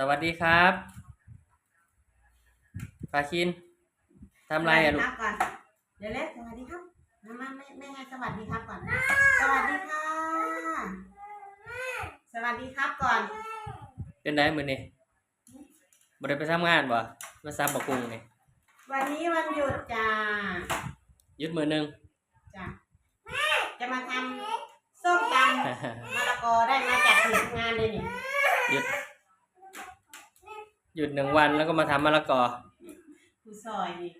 สวัสดีครับปาคินทำไรอะลูกสวัสดีครับก่อนเดี๋ยวเล็กสวัสดีครับมามาไม่ไม่ให้สวัสดีครับก่อน สวัสดีค่ะ สวัสดีครับก่อน เป็นไงมือนี่บ่ได้ไปทำงานบ่มาซ้ำบักกุงนี่วันนี้วันหยุดจ้าหยุดมือหนึง จ้าจะมาทำส้มตำมะละกอได้มาจากที่ทำงานเลยนี่หยุด หยุดหนึ่งวันแล้วก็มาทำมะละกอผู้ซอยนี่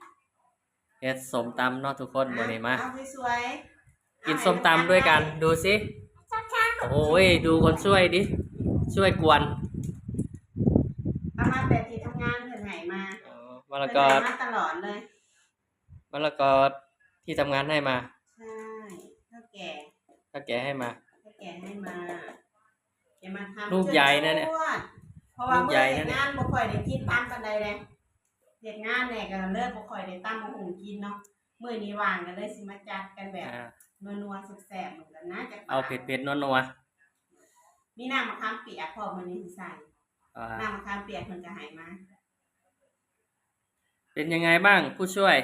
เฮ็ดสมตำเนาะทุกคนมื้อนี้มา เอาสวยๆกินส้มตำด้วยกันดูสิโอ้ยดูคนช่วยดิ ช่วยกวนเอามาแต่ที่ทำงานเพื่อนไหมาอ๋อมะเพื่ละอนกอให้มาตลอดเลย มะละกอที่ทำงานให้มาใช่เท่าแก่ถ้าแกให้มาถ้าแกให้มาจะมาทำลูกใหญ่นะเนี่ย จวด เพราะว่าลูกเมื่ใหญ่อนะเฮ็ดเนี่ยงานบ่ค่อยได้กินตามกันใดเลยเฮ็ดงานเนี่ยก็เลิกบ่ค่อยได้ตั้มมาหุงกินเนาะมื้อนี้ว่างก็เลยสิมาจัดกันแบบอ่านัวๆแซ่บๆเหมือนกันนะจากเอาเผ็ดๆนัวมีน้ำมะขามเปียกพร้อมมื้อนี้สิใส่ๆอ่าน้ำมะขามเปียกเพิ่นก็ให้มา เป็นยังไงบ้างผู้ช่วย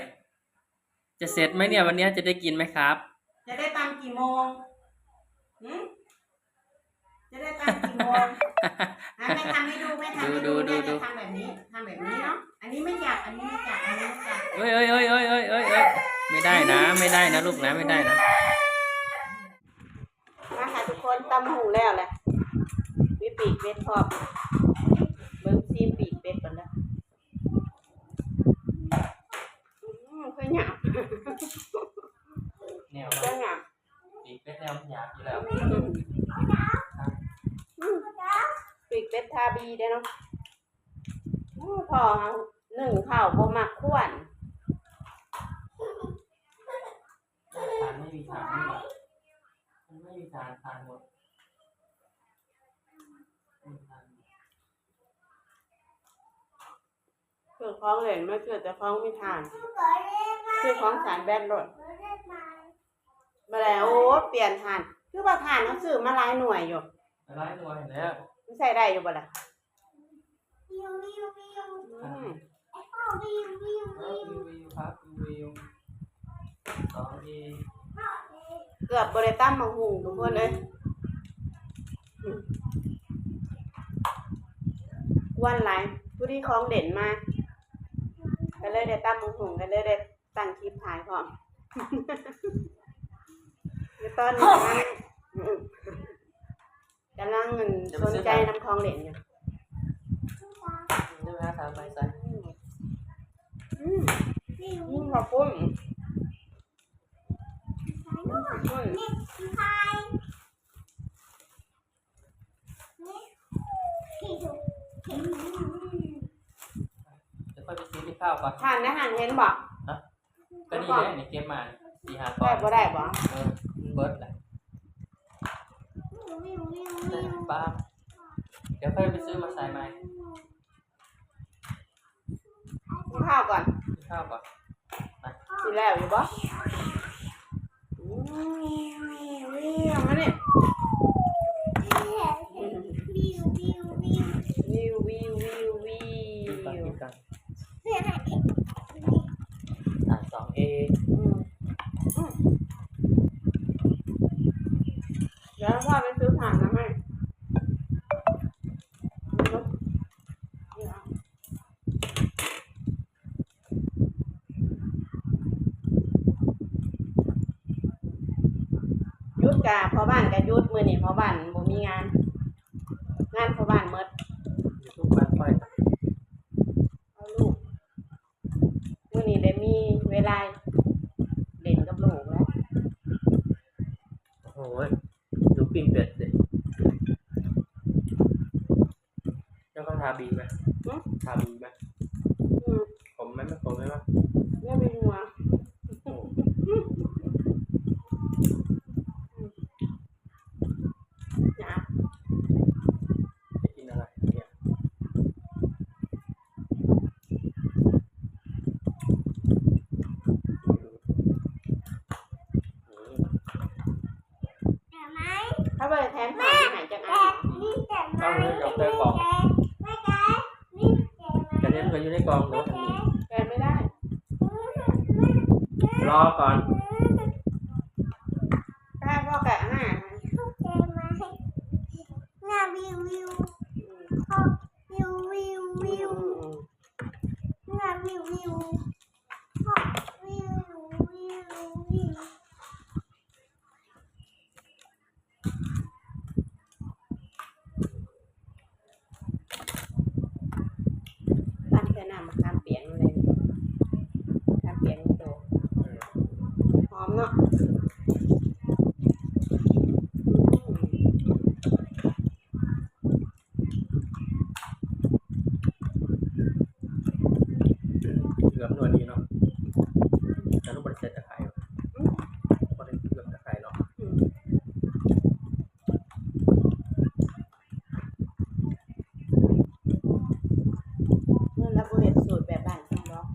จะเสร็จไหมเนี่ยวันนี้จะได้กินไหมครับ จะได้ตามกี่โมงหึ จะได้ตามกี่โมงอะแม่ทำให้ดูแม่ทำให้ดูดูดูแม่ดู จะทำแบบนี้ทำแบบนี้เนาะ อันนี้ไม่จับ อันนี้ไม่จับ อันนี้ไม่จับเอ้ยเอ้ยเอ้ยเอ้ยเอ้ยเอ้ยเอ้ยไม่ได้นะ ไม่ได้นะลูกนะไม่ได้นะมาค่ะทุกคนตำหูแล้วแหละมีปีกเป็ดพร้อมเบิ้งซีปีกเป็ดก่อนนะอืมเพื่อนหยาบ แนว เพื่อนหยาบ ปีกเป็ดแนวหยาบอยู่แล้ว อืมอืมปีกเป็ด ทาบีได้อเนาะโอ้พอเอาหนึ่งข้าวบ่มักขวนทานไม่มีทานไม่หมดมันไม่มีทานทานหมดไม่มีทานหมดคือคล้องเหรนไม่เกิดแต่คล้องไม่ทานคือคล้องสารแบนรถมาแล้วโอ้เปลี่ยนทาน คือว่าทานเขาซื้อมาหลายหน่วยอยู่อะไรตัวเห็นแล้ว มันใส่ได้อยู่บ่ล่ะอืมวิววิวครับวิวสองทีเกือบบริตั้มมาหุงทุกคนเลยอืมวันหลายผู้ที่คล้องเด่นมากก็เลยได้ตั้มมาหุงก็เลยได้ตั้งคลิปถ่ายพร้อมในตอนนี้มันอืม กำลังสนใจน้ำคลองเหล่นอยู่เดี๋ยวนะทำไปใส่อืมอืมขอบคุณขอบคุณเดี๋ยวค่อยไปซื้อที่ข้าวก่อนทานอาหารเห็นบอกก็นี่แหละนี่เก็บมาสี่ห้าก้อได้นบ่ได้บ่เออมันเบิร์ดแหละ ป้าเดี๋ยวค่อยไปซื้อมาใส่ใหม่กินข้าวก่อนกินข้าวก่อนสิแล้วอยู่บ่อืมเอามาเนี่ยวิววิววิววิ กินก่อน ว กินก่อนอะสองเอ อืมอืมเดี๋ยวพ่อไปซื้อผ่านนะแม่เอาลูกนี่เอา ยุด กะพอบ้านกะยุดมือนี่พอบ้านบ่มีงาน งานพอบ้านเมดอยู่ทุกบ้านค่อยเอาลูกมือนี่ได้มีเวลาเล่นกับลูกแล้วโอ้โหดูปิ้งเป็ดสิแล้วก็ทาบีไหมหึทาบีไหม อืม ผมไหมไม่ผมไหมวะ แม่ไปหัว โอ้โห หยาบ จะกินอะไรเนี่ยอืม ถ้าไปแทนผ่านที่ไหนจังอัน เอาเลยกับเตยกล่อง องดูอันนี้แปลไม่ได้ รอก่อน แค่พ่อแกะให้ วิววิว อืม พ่อวิววิววิว อืมอืม งาวิววิวพ่อวิววิววิว ตั้งแค่น้ำมะขามเปียกเลยมะขามเปียกนี่โตหอมเนาะอืม เกือบหน่วยนี้เนาะแต่รูปบริษัทจะขายบริษัทเกือบจะขายเนาะเมื่อเราเห็นสูตรแบบบ้านเฮาเนาะ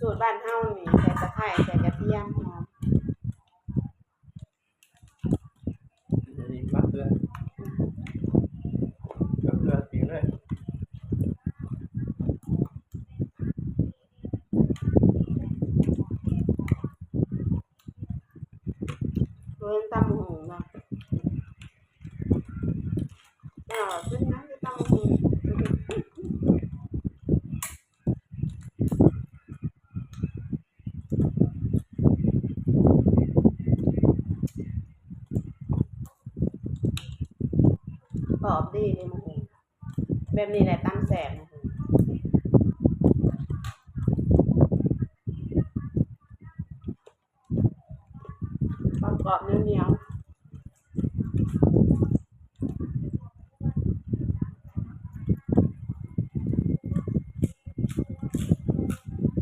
สูตรบ้านเฮานี่ใส่ตะไคร้ใส่กระเทียมหอม อันนี้มากเกลือเกลือเกลือปีเลย เพิ่นตำหูเนาะอ่าขึ้นนะจะตำหูกรอบดีเลยมะหูแบบนี้แหละตำแสบมะ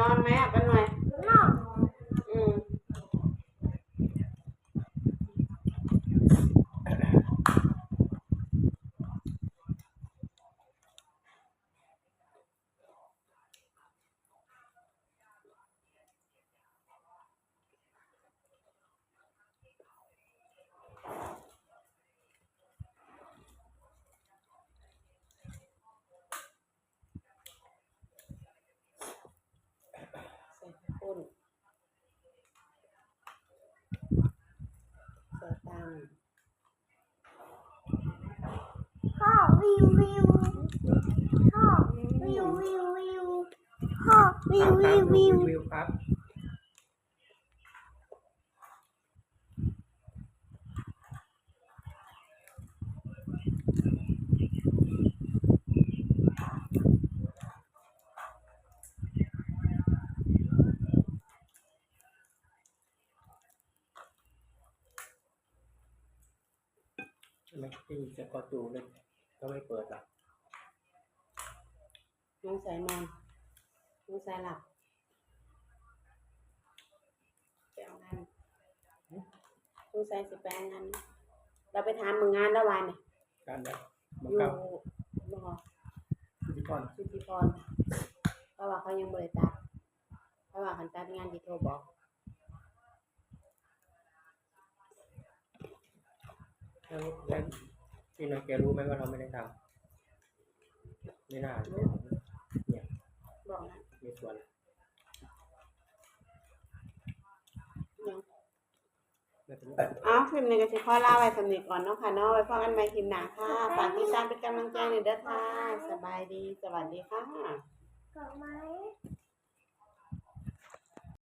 นอนไหมอะไปหน่อยนอก อืมใส่ข้นใส่ตาม พ่อวิววิวพ่อวิววิววิวพ่อวิววิววิวครับ ไม่ที่จะกอดูเลยก็ไม่เปิดหรอกน้องสายนอนน้องสายหลับไปเอางานน้องสายสิแปเงานเราไปทำมึงงานละวันเนี่ยการแบบบังอยู่คับรอพิธีกรสุธิพรเพราะว่าเขายังบริจาคเพราะว่าขันตัดงานที่โทรบอก แล้วแล้วพี่น้องแกรู้ไหมว่าเราไม่ได้ทำไม่น่าเนี่ยบอกนะมีส่วนยังไม่เป็นอ้าวคลิปนี้ก็สิขอลาไว้สำนึกก่อนเนาะค่ะเนาะไว้ฟังกันใหม่คลิปหน้าค่ะฝากติดตามเป็นกำลังใจหน่อยเด้อค่ะ สบายดี สวัสดีค่ะ กดไหม